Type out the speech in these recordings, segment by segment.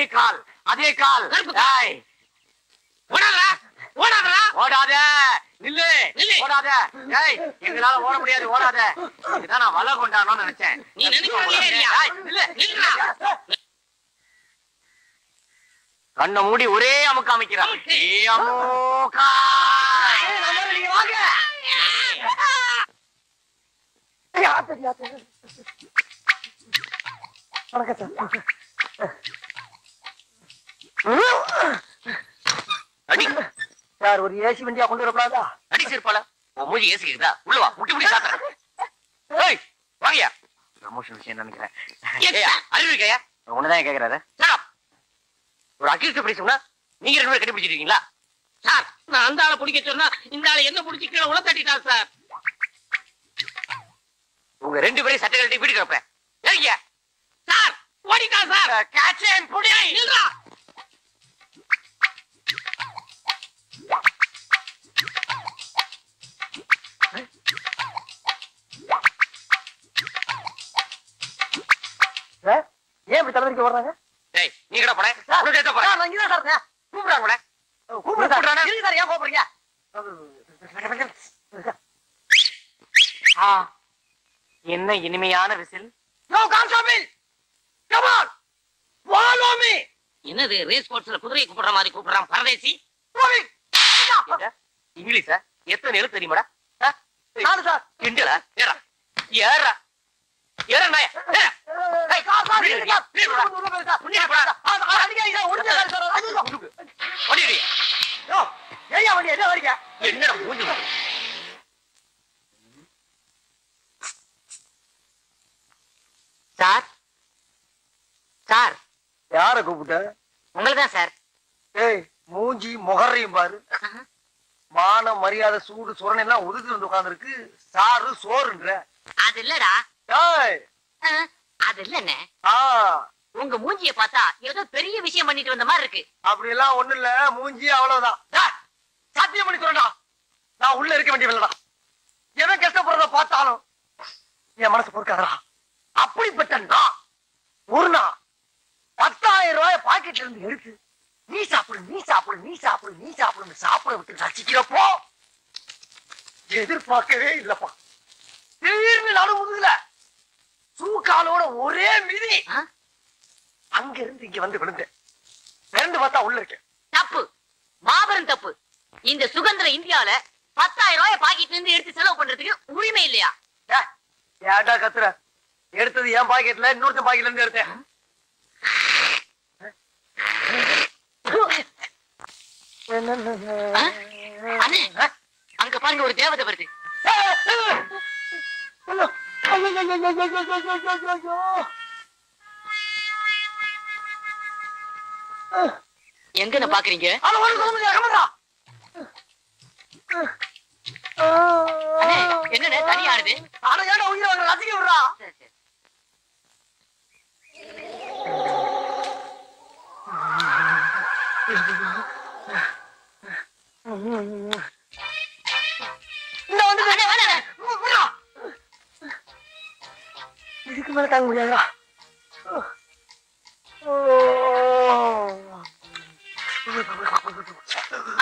அதே கால் அதே கால். ஓடாதடா ஓடாதடா. ஓடாத. நில்லு. நில்லு. ஓடாத. டேய் எங்களால ஓட முடியாது ஓடாத. நான் வலை கொண்டாடணும்னு நினைச்சேன். நீ. கண்ணை மூடி ஒரே அமுக்கு அமைக்கிறான் அமுக்கா. அடி சார் ஒரு ஏசி வண்டியா கொண்டு வரக்கூடாதா? அடி சிறுப்பால உன் மூஞ்சி ஏசிக்குதா உள்ள வா முட்டி முட்டி சாத்துறேன். ஏய் வாங்கயா ப்ரமோஷன் விஷயம் நினைக்கிறேன். அறிவு இருக்கையா உன்னதான் கேக்குறாரு. ஒரு அக்யூஸ்ட் பேசும்னா நீங்க ரெண்டு பேரும் கண்டுபிடிச்சிருக்கீங்களா சார் நான் அந்த ஆளை பிடிக்க சொன்னா இந்த ஆளை என்ன பிடிச்சி கீழே உள்ள தட்டிட்டான் சார். உங்க ரெண்டு பேரும் சட்டை கட்டி வீட்டுக்கு வைப்பேன் சார் ஓடிட்டான் சார். கேட்சேன் புடி. நில்றா. ஏன் இப்படி தலைவலிக்க வர்றாங்க டேய் நீ கடை போட உனக்கு ஏத்த போற சார், இருக்கேன். கூப்பிடுறாங்க? இருங்க சார், ஏன் கூப்பிடுறீங்க? என்ன இனிமையான விசில்? கான்ஸ்டபிள். Me. என்னது ரேஸ் கோர்ஸ்ல குதிரையை கூப்பிடுற மாதிரி கூப்பிடுறான் பரதேசி? இங்கிலீஷா? எத்தனை எழுத்து தெரியுமாடா? நானு சார். கிண்டலா ஏறா. ஏறா. ஏறா நாய. ஏறா ஏய், கார், கார், வீடு, வீடு, கார். வீடு, உள்ள போய் போய் சார். புண்ணியம் போடா. ஆ, ஆ, அடிக்காதீங்க சார், ஒடிஞ்சாரு சார். ஐயோ. ஓடிடு யோ, ஏய்யா வண்டி, என்ன வரீங்க? என்னடா மூஞ்சி முட்டு? சார் சார் யார கூப்பிட்ட? உங்களுதான் சார். ஏய் மூஞ்சி முகரையும் பாரு. மான மரியாதை சூடு சுரணை எல்லாம் ஒதுக்கி வந்து உட்கார்ந்துருக்கு. சாரு சோறுன்ற. அது இல்லடா. ஏய். அது இல்லண்ணே. ஆ. உங்க மூஞ்சிய பார்த்தா ஏதோ பெரிய விஷயம் பண்ணிட்டு வந்த மாதிரி இருக்கு. அப்படி எல்லாம் ஒண்ணு இல்ல. மூஞ்சி அவ்வளவுதான். சத்தியம் பண்ணி சொல்றா நான் உள்ள இருக்க வேண்டியவில்லடா எவன் கஷ்டப்படுறத பார்த்தாலும் என் மனசு பொறுக்காதடா. அப்படிப்பட்ட நான். ஒரு ரூபாய் பாக்கெட்ல இருந்து எடுத்து நீ சாப்பிடு நீ சாப்பிடு நீ சாப்பிடு நீ சாப்பிடு சாப்பிட விட்டு ரசிக்கிறப்போ எதிர்பார்க்கவே இல்லப்பா. திடீர்னு நடு முதுகுல சூக்காலோட ஒரே மிதி? அங்க இருந்து இங்க வந்து விழுந்தேன். திறந்து பார்த்தா உள்ள இருக்கேன். தப்பு. மாபெரும் தப்பு. இந்த சுதந்திர இந்தியால பத்தாயிரம் ரூபாய் பாக்கெட்ல இருந்து எடுத்து செலவு பண்றதுக்கு உரிமை இல்லையா? ஏ, ஏன்டா கத்துற? எடுத்தது என் பாக்கெட்ல இன்னொருத்தன் பாக்கெட்ல இருந்து எடுத்தேன். அங்க பாருங்க ஒரு தேவதை வருது எங்க பாக்குறீங்க என்ன என்னண்ணே ஆனா ஏன்டா உயிரை மேல தாங்க முடியாதுடா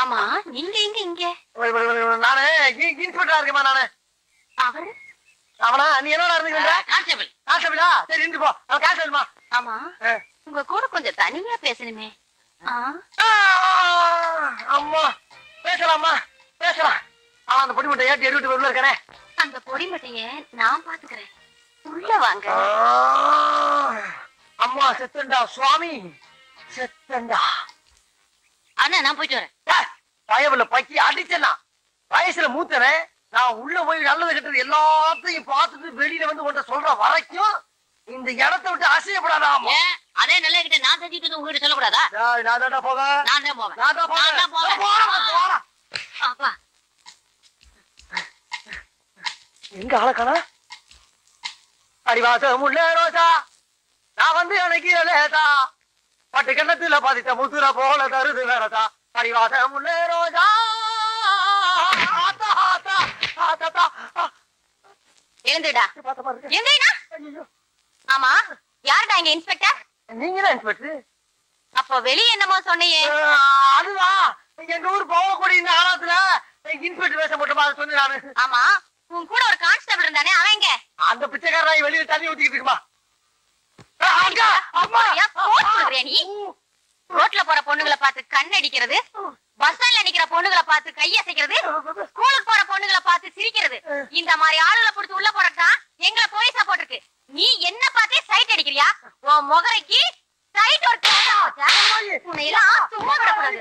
ஆமா நீங்க எங்க இங்க நானு இன்ஸ்பெக்டரா இருக்கேமா நானு அவரு அவனா நீ என்னடா இருந்துக்கிற கான்ஸ்டபிள். கான்ஸ்டபிளா? சரி இருந்து போ. அவன் கான்ஸ்டபிள்மா ஆமா உங்க கூட கொஞ்சம் தனியா பேசணுமே? அம்மா. பேசலாமா பேசலாம். அவன் அந்த பொடி மட்டும் ஏற்றி எரிவிட்டு உள்ள இருக்கானே அந்த பொடி மட்டைய நான் பாத்துக்கிறேன். உள்ள வாங்க. அம்மா செத்தண்டா சுவாமி. செத்தண்டா. அண்ணா நான் போயிட்டு வரேன். பயவுல பக்கி அடிச்சனா வயசுல மூத்தவன் நான் உள்ள போய் நல்லது கெட்டது எல்லாத்தையும் பார்த்துட்டு வெளியில வந்து உன்ட்ட சொல்ற வரைக்கும் இந்த இடத்தை விட்டு அசையப்படாதாமா ஏன்? அதே நிலைய கிட்ட நான் செஞ்சுட்டு உங்ககிட்ட சொல்லக்கூடாதா? நான் தான்டா போவேன். நான் தான் போவேன். நான் தான் போவேன். நான் தான் போவேன். போறேன், போறேன். அப்பா. எங்க ஆளக்கானா அடிவாசம் உள்ள ரோசா. நான் வந்து எனக்கு லேசா. பட்டு கிணத்துல பாதித்த முத்துர போல தருது வேறதா. அடிவாசம் உள்ள ரோசா எழுந்துடா. மாதிரி ஐயையோ. ஆமா யாருடா இங்க இன்ஸ்பெக்டர் நீங்க தான் இன்ஸ்பெக்டர் அப்போ வெளிய என்னமோ சொன்னியே. அஹ், அதுதான். எங்க ஊர் போகக்கூடிய இந்த காலத்துல இன்ஸ்பெக்டர் போட்டு சொன்னேன் நானு ஆமா. உன் கூட ஒரு கான்ஸ்டபிள் இருந்தானே அவன் எங்க? அந்த பிச்சைக்காரன் வெளியில தண்ணி ஊத்திக்கிட்டு இருக்குமா? ரோட்ல போற பொண்ணுங்களை பார்த்து கண் அடிக்கிறது பஸ் ஸ்டாண்ட்ல நிக்கிற பொண்ணுங்களை பார்த்து கையசைக்கிறது ஸ்கூலுக்கு போற பொண்ணுங்களை பார்த்து சிரிக்கிறது. இந்த மாதிரி ஆளுகளை புடிச்சு உள்ள போறதுதான் எங்களை போலீஸா போட்டிருக்கு. நீ என்ன பார்த்தே சைட் அடிக்கிறியா? உன் முகரைக்கு சைட் ஒரு உன்னை எல்லாம் சும்மா விடக்கூடாது.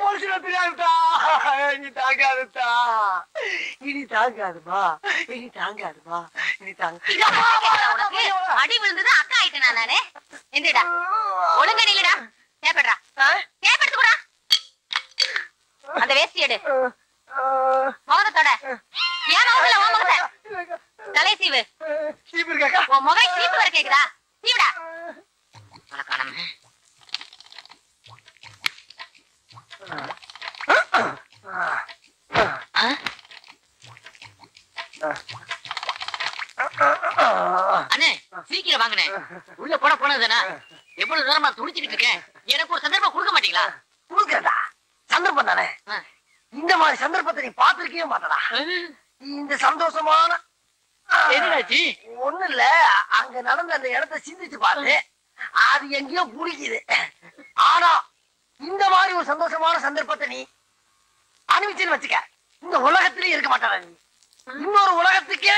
இனி தாங்காதுமா இனி தாங்காதுமா இனி தாங்க. அடி விழுந்தது அக்கா ஆயிட்டேனா நானு எந்திரடா. ஒழுங்க நில்லுடா. தேப்படுறா தேப்படுத்து கூடா அந்த வேஷ்டி எடு. முகத்தோட. ஏன் முகத்துல உன் முகத்தை தலை சீவு. சீப்பு இருக்காக்கா உன் முகம் சீப்பு வர கேக்குதா? சீவுடா. காணாம. அண்ணே சீக்கிரம் வாங்கண்ணே. உள்ள போன போனதுனா எவ்வளவு நேரமா துடிச்சுக்கிட்டு இருக்கேன் எனக்கு ஒரு சந்தர்ப்பம் கொடுக்க மாட்டீங்களா? கொடுக்கறதா? சந்தர்ப்பம் தானே. இந்த மாதிரி சந்தர்ப்பத்தை நீ பாத்திருக்கவே மாட்டடா. இந்த சந்தோஷமான ஒண்ணு இல்ல. அங்க நடந்த அந்த இடத்தை சிந்திச்சு பாரு அது எங்கேயோ புடிக்குது ஆனா இந்த மாதிரி ஒரு சந்தோஷமான சந்தர்ப்பத்தை நீ அனுபவிச்சுன்னு வச்சுக்க. இந்த உலகத்திலே இருக்க மாட்டாடா நீ. இன்னொரு உலகத்துக்கே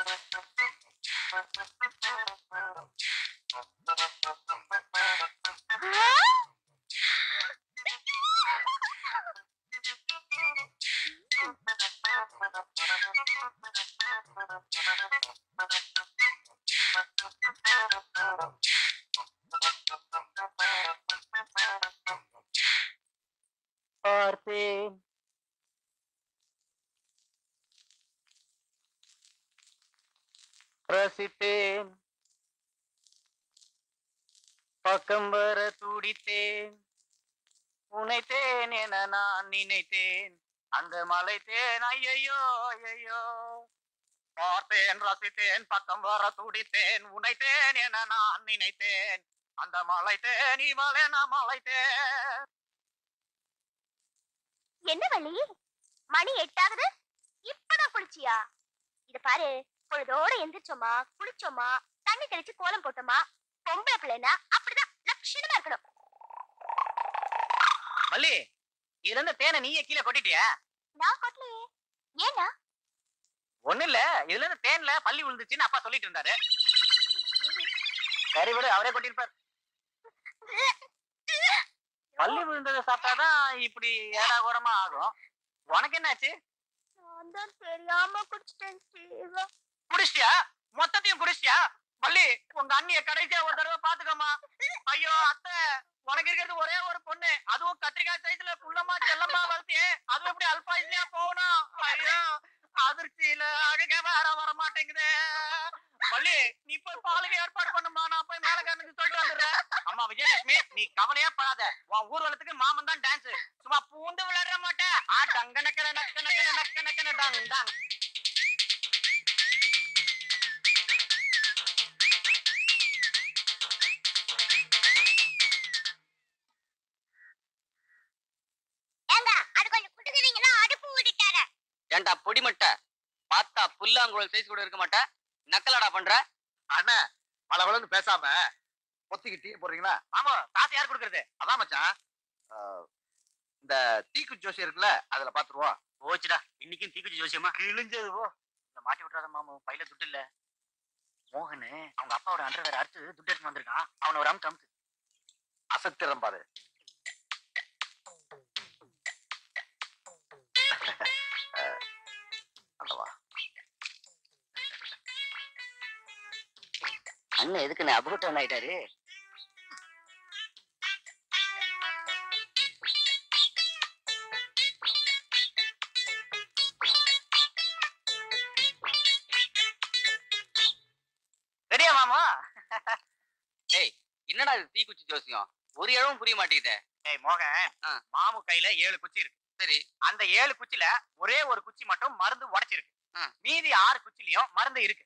பார்த்தேன் ரசித்தேன் பக்கம் வர துடித்தேன். உனைத்தேன் என நான் நினைத்தேன். அந்த மலைத்தேன் ஐயையோ ஐயையோ. பார்த்தேன் ரசித்தேன் பக்கம் வர துடித்தேன். உனைத்தேன் என நான் நினைத்தேன். அந்த மலைத்தேன் இவளே நான் மலைத்தேன் என்ன வள்ளி? மணி எட்டாகுது. இப்பதான் குளிச்சியா? இத பாரு பொழுதோட எந்திரிச்சோமா? குளிச்சோமா? தண்ணி தெளிச்சு கோலம் போட்டோமா? பொம்பளை பிள்ளைனா அப்படிதான் லட்சணமா இருக்கணும். மல்லி இதுல இருந்து தேனை நீயே கீழே கொட்டிட்டியா? நான் கொட்டலையே. ஏன்னா? ஒண்ணு இல்ல இதுல இருந்து தேன்ல பள்ளி விழுந்துச்சுன்னு அப்பா சொல்லிட்டு இருந்தாரு. சரி விடு அவரே கொட்டிருப்பார் பள்ளி விழுந்ததை சாப்பிட்டாதான் இப்படி ஏடா கூடமா ஆகும். உனக்கு என்னாச்சு? நான் தெரியாம குடிச்சிட்டேன். குடிச்சிட்டியா? மொத்தத்தையும் குடிச்சிட்டியா? பள்ளி உங்க அண்ணிய கடைசியா ஒரு தடவை பாத்துக்கோமா ஐயோ அத்தை உனக்கு இருக்கிறது ஒரே ஒரு பொண்ணு. அதுவும் கத்திரிக்காய் சைஸ்ல குள்ளமா செல்லமா வளர்த்தியே. ஏன்டா பொடிமட்ட பார்த்தா புல்லாங்குழல் சைஸ் கூட இருக்க மாட்டே. நக்கலடா பண்ற. அண்ணா பளபளன்னு பேசாம பொத்திக்கு டீ போடுறீங்களா? ஆமா காசு யார் கொடுக்கறது? அதான் மச்சான். இந்த தீக்குச்சி ஜோசி இருக்குல்ல அதுல பாத்துருவோம். போச்சுடா. இன்னைக்கும் தீக்குச்சி ஜோசியமா? கிழிஞ்சது போ. இந்த மாட்டி விட்டுறாத மாமா பையில துட்டு இல்ல. மோகனு அவங்க அப்பாவோட அண்டர் வேற அறுத்து துட்டு எடுத்து வந்திருக்கான். அவனை ஒரு அமுத்து அமுத்து. அசத்திரம் பாரு. அண்ணன் எதுக்கு அபூட்டன் ஆயிட்டாரு? ரெடியா மாமா? ஏய் என்னடா இது தீக்குச்சி ஜோசியம்? ஒரு இழவும் புரிய மாட்டேங்குதே. ஏய் மோகன். மாமு கையில ஏழு குச்சி இருக்கு. சரி. அந்த ஏழு குச்சில ஒரே ஒரு குச்சி மட்டும் மருந்து உடைச்சிருக்கு. மீதி ஆறு குச்சிலயும் மருந்து இருக்கு.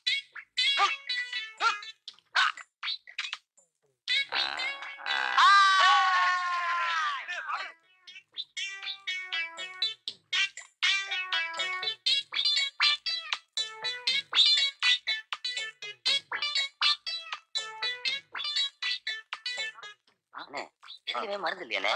எதுவுமே மருந்து இல்லையானே